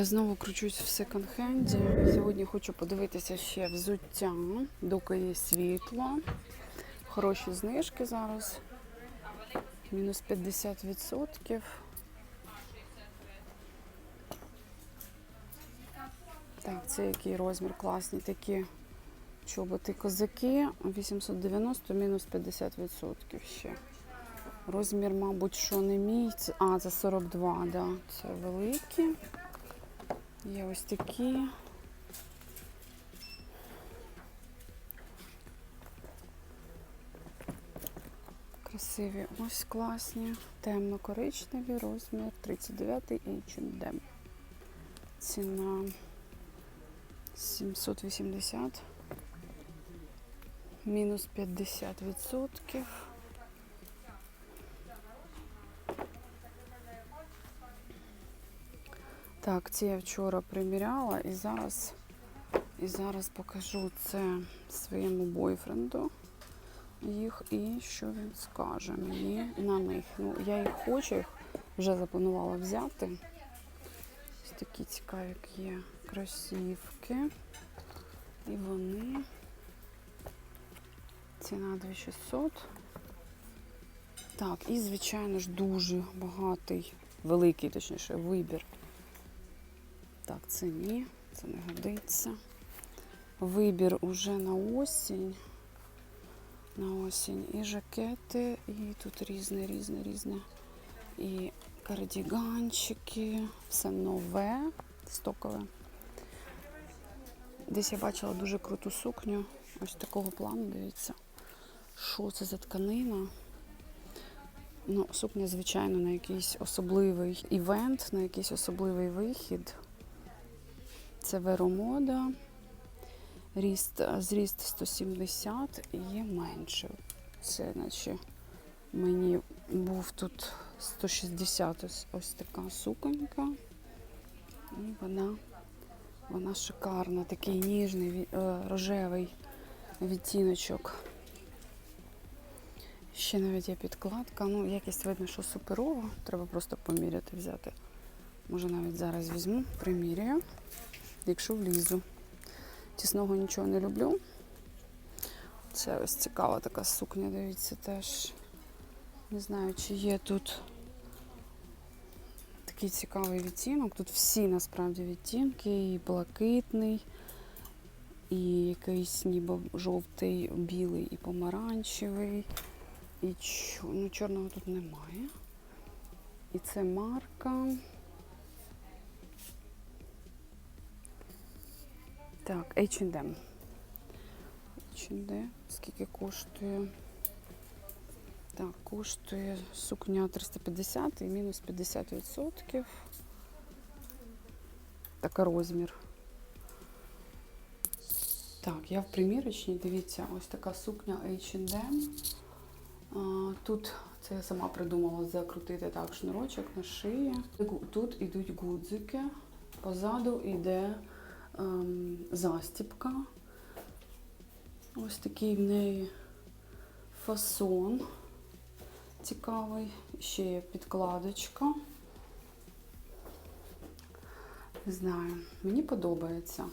я знову кручусь в секонд-хенді. Сьогодні хочу подивитися ще взуття, доки є світло. Хороші знижки зараз. Мінус 50%. Так, це який розмір класні такі чоботи козаки. 890 мінус 50% ще. Розмір, мабуть, що не мій. А, це 42, да. Це великі. Є ось такі. Красиві, ось класні. Темно-коричневі, розмір 39 і H&M. Ціна 780. Мінус 50%. Так, ці я вчора приміряла і зараз, і зараз покажу це своєму бойфренду їх і що він скаже мені на них. Ну, я їх хочу, їх вже запланувала взяти. Ось такі цікаві, є кросівки. І вони. Ціна 2600. Так, і, звичайно ж, дуже багатий, великий, точніше, вибір. Так, це ні, це не годиться. Вибір уже на осінь. На осінь. І жакети, і тут різне, різне, різне. І кардіганчики, все нове, стокове. Десь я бачила дуже круту сукню. Ось такого плану, дивіться. Що це за тканина? Ну, сукня, звичайно, на якийсь особливий івент, на якийсь особливий вихід. Це веромода. Ріст, зріст 170 і є менше. Це наче мені був тут 160 ось, така суконька. І вона, вона шикарна, такий ніжний е, рожевий відтіночок. Ще навіть є підкладка. Ну, якість видно, що суперова. Треба просто поміряти, взяти. Може навіть зараз візьму, приміряю, якщо влізу. Тісного нічого не люблю. Це ось цікава така сукня, дивіться, теж. Не знаю, чи є тут такий цікавий відтінок. Тут всі насправді відтінки, і блакитний, і якийсь ніби жовтий, білий і помаранчевий. І ну, чорного тут немає. І це марка. Так, H&M. H&M. Скільки коштує? Так, коштує сукня 350 і мінус 50%. Така розмір. Так, я в примірочній, дивіться, ось така сукня H&M. Тут це я сама придумала закрутити так шнурочок на шиї. Тут ідуть гудзики, позаду йде ем, застіпка. Ось такий в неї фасон цікавий. Ще є підкладочка. Не знаю, мені подобається.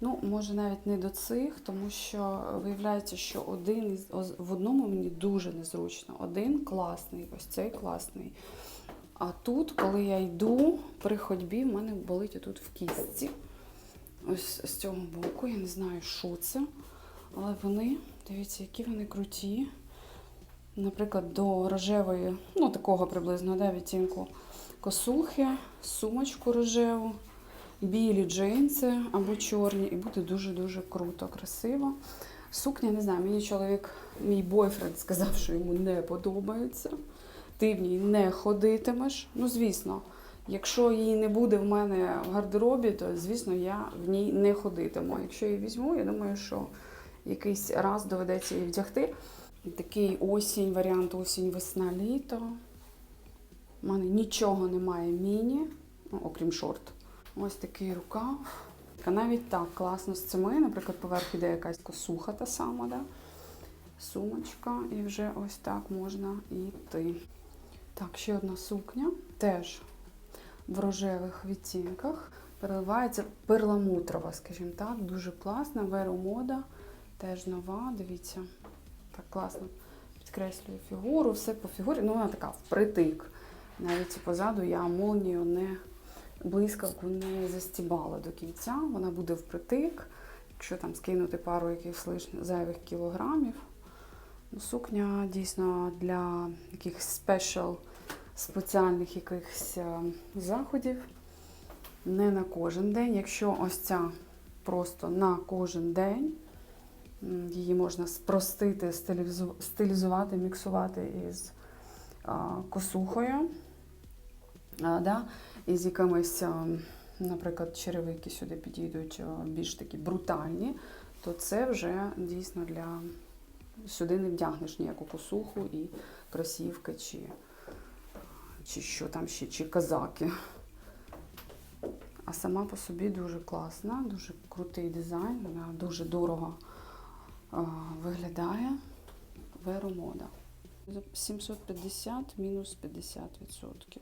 Ну, може навіть не до цих, тому що виявляється, що один із в одному мені дуже незручно. Один класний, ось цей класний. А тут, коли я йду при ходьбі, в мене болить отут в кістці. Ось з цього боку, я не знаю, що це. Але вони, дивіться, які вони круті. Наприклад, до рожевої, ну такого приблизно, да, відтінку косухи, сумочку рожеву, білі джинси або чорні, і буде дуже-дуже круто, красиво. Сукня, не знаю, мені чоловік, мій бойфренд сказав, що йому не подобається. Ти в ній не ходитимеш. Ну, звісно, якщо її не буде в мене в гардеробі, то звісно я в ній не ходитиму. Якщо її візьму, я думаю, що якийсь раз доведеться її вдягти. Такий осінь, варіант осінь, весна, літо. У мене нічого немає міні, ну, окрім шорт. Ось такий рукав. А навіть так класно з цими, наприклад, поверх іде якась косуха та сама, да? сумочка, і вже ось так можна йти. Так, ще одна сукня, теж в рожевих відтінках. переливається перламутрова, скажімо так, дуже класна. Веру мода, теж нова. Дивіться, так класно підкреслює фігуру, все по фігурі. Ну, вона така впритик. Навіть позаду я молнію не блискавку не застібала до кінця. Вона буде впритик. Якщо там скинути пару якихось лишніх зайвих кілограмів. Ну, сукня дійсно для якихось спешл, спеціальних якихось е, заходів. Не на кожен день. Якщо ось ця просто на кожен день, її можна спростити, стилізу- стилізувати, міксувати із косухою. Да? І з якимись, наприклад, черевики сюди підійдуть більш такі брутальні, то це вже дійсно для сюди не вдягнеш ніяку косуху і кросівки, чи, чи що там ще, чи казаки. А сама по собі дуже класна, дуже крутий дизайн, вона дуже дорого а, виглядає. Веру мода. 750 мінус 50%.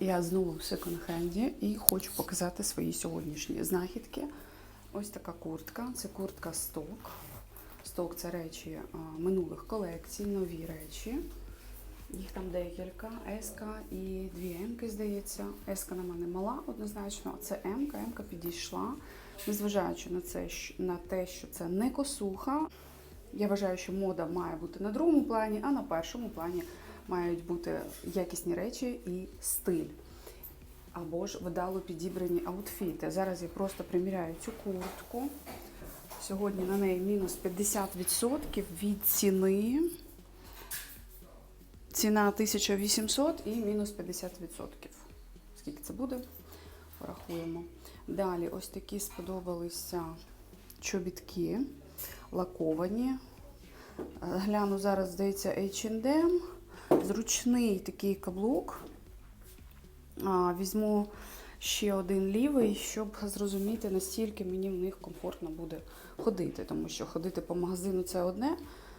Я знову в секонд-хенді і хочу показати свої сьогоднішні знахідки. Ось така куртка. Це куртка сток. Сток це речі минулих колекцій, нові речі. Їх там декілька. Еска і дві Емки, здається. Еска на мене мала однозначно, а це Емка. Емка підійшла. Незважаючи на, це, на те, що це не косуха. Я вважаю, що мода має бути на другому плані, а на першому плані мають бути якісні речі і стиль. Або ж вдало підібрані аутфіти. Зараз я просто приміряю цю куртку. Сьогодні на неї мінус 50% від ціни. Ціна 1800 і мінус 50%. Скільки це буде? Порахуємо. Далі ось такі сподобалися чобітки лаковані. Гляну зараз, здається, H&M. Зручний такий каблук. А, Візьму ще один лівий, щоб зрозуміти, настільки мені в них комфортно буде ходити. Тому що ходити по магазину це одне,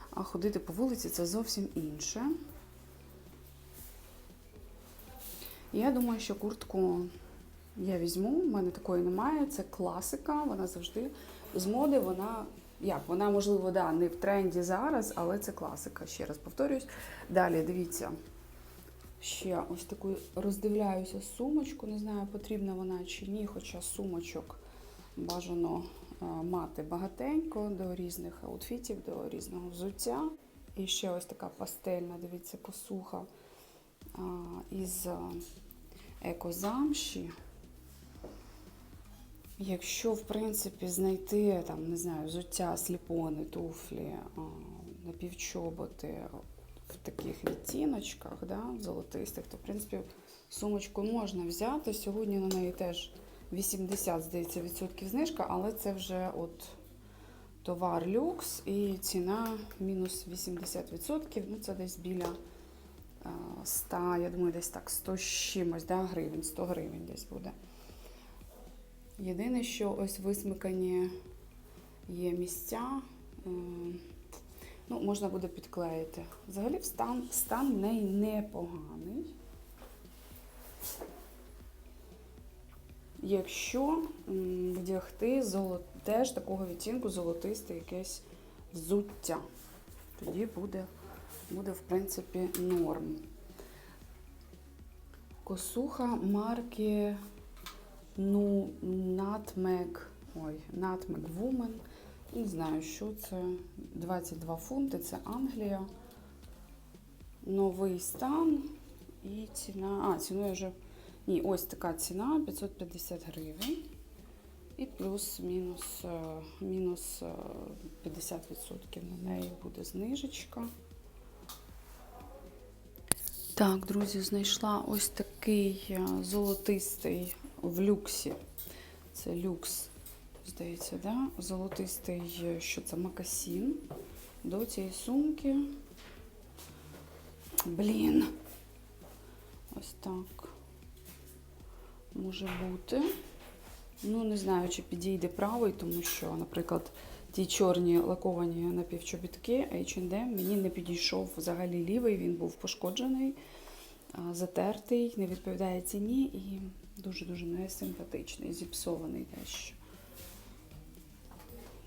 а ходити по вулиці це зовсім інше. Я думаю, що куртку я візьму, в мене такої немає. Це класика, вона завжди з моди, вона як? Вона, можливо, да, не в тренді зараз, але це класика. Ще раз повторюсь. Далі дивіться. Ще ось таку роздивляюся сумочку. Не знаю, потрібна вона чи ні, хоча сумочок бажано е, мати багатенько до різних аутфітів, до різного взуття. І ще ось така пастельна, дивіться, косуха із е, екозамші. Якщо, в принципі, знайти там, не знаю, взуття, сліпони, туфлі, напівчоботи в таких відтіночках, да, золотистих, то в принципі сумочку можна взяти. Сьогодні на неї теж 80, здається, відсотків знижка, але це вже от товар люкс і ціна мінус 80%. Ну, це десь біля 100, я думаю, десь так 100 з чимось, да, гривень, 100 гривень десь буде. Єдине, що ось висмикані є місця, ну, можна буде підклеїти. Взагалі стан, стан в неї непоганий. Якщо вдягти золо- теж такого відтінку золотисте якесь взуття, тоді буде, буде в принципі норм. Косуха марки Ну, Nutmeg, ой, Nutmeg Woman. Не знаю, що це. 22 фунти, це Англія. Новий стан. І ціна. А, ціну я вже. Ні, ось така ціна 550 гривень. І плюс-мінус е, мінус е, 50% на неї буде знижечка. Так, друзі, знайшла ось такий е, золотистий в люксі. Це люкс, здається, да? золотистий, е, що це макасін. До цієї сумки. Блін. Ось так. Може бути. Ну, не знаю, чи підійде правий, тому що, наприклад, ті чорні лаковані напівчобітки H&M мені не підійшов взагалі лівий, він був пошкоджений, затертий, не відповідає ціні і Дуже-дуже несимпатичний, зіпсований дещо.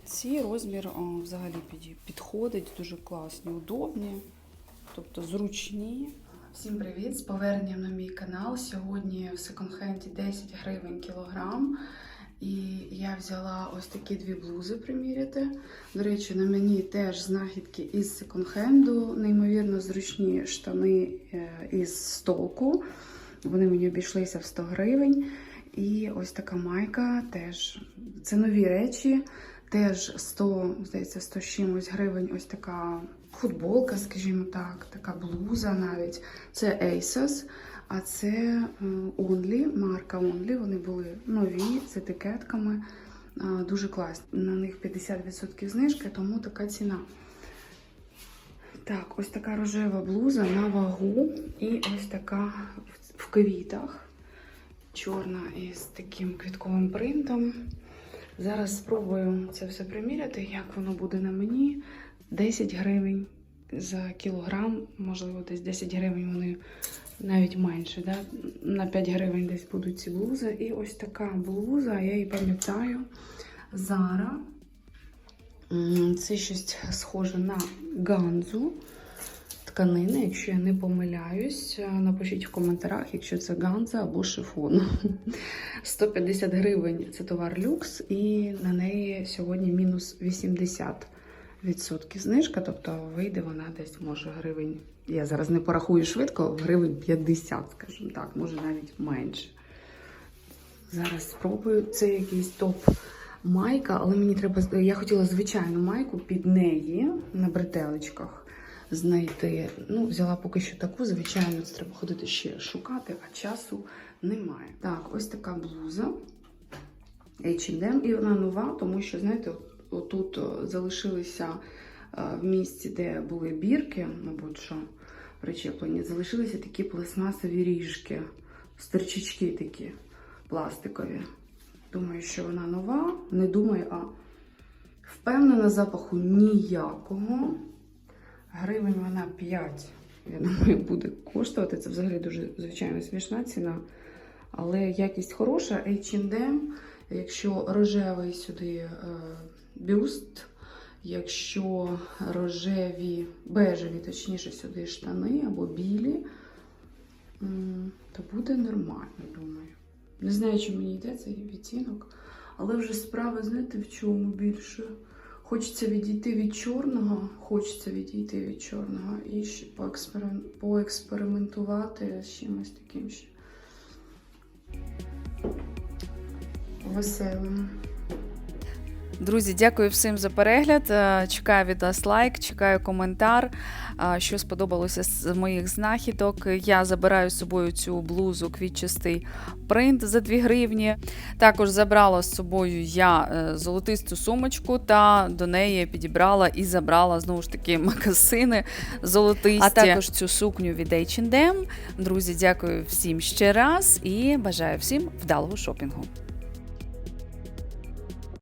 Ці розмір о, взагалі підходить, дуже класні, удобні, тобто зручні. Всім привіт! З поверненням на мій канал. Сьогодні в секонд-хенді 10 гривень кілограм. І я взяла ось такі дві блузи приміряти. До речі, на мені теж знахідки із секонд-хенду, неймовірно зручні штани е, із столку. Вони мені обійшлися в 100 гривень. І ось така майка теж. Це нові речі. Теж 100, здається, 100 чимось гривень. Ось така футболка, скажімо так, така блуза навіть. Це Asos, а це е, Only, марка Only. Вони були нові з етикетками. Дуже класні. На них 50% знижки, тому така ціна. Так, ось така рожева блуза на вагу. І ось така в- в квітах. Чорна із таким квітковим принтом. Зараз спробую це все приміряти, як воно буде на мені. 10 гривень за кілограм, можливо, десь 10 гривень вони навіть менше. Да? На 5 гривень десь будуть ці блузи. І ось така блуза, я її пам'ятаю. Зара. Це щось схоже на ганзу тканини, якщо я не помиляюсь. Е, Напишіть в коментарях, якщо це ганза або шифон. 150 гривень це товар люкс, і на неї сьогодні мінус 80% знижка, тобто вийде вона десь може гривень. Я зараз не порахую швидко, гривень 50, скажімо так, може навіть менше. Зараз спробую. Це якийсь топ майка, але мені треба. Я хотіла звичайну майку під неї на бретелечках знайти. Ну, взяла поки що таку, звичайно, це треба ходити ще шукати, а часу немає. Так, ось така блуза H&M, і вона нова, тому що, знаєте, от- отут залишилися е, в місці, де були бірки, мабуть, що причеплені, залишилися такі пластмасові ріжки, стерчачки такі пластикові. Думаю, що вона нова. Не думаю, а впевнена, запаху ніякого. Гривень вона 5, я думаю, буде коштувати. Це взагалі дуже звичайно смішна ціна. Але якість хороша. H&M, якщо рожевий сюди е, бюст, якщо рожеві, бежеві, точніше, сюди штани або білі, то буде нормально, думаю. Не знаю, чи мені йде цей відтінок, але вже справа, знаєте, в чому більше. Хочеться відійти від чорного, хочеться відійти від чорного і ще поексперим- поекспериментувати з чимось таким ще веселим. Друзі, дякую всім за перегляд. Е, Чекаю від вас лайк, чекаю коментар, е, що сподобалося з моїх знахідок. Я забираю з собою цю блузу квітчастий принт за 2 гривні. Також забрала з собою я е, золотисту сумочку та до неї підібрала і забрала знову ж таки макасини золотисті. А також цю сукню від H&M. Друзі, дякую всім ще раз і бажаю всім вдалого шопінгу.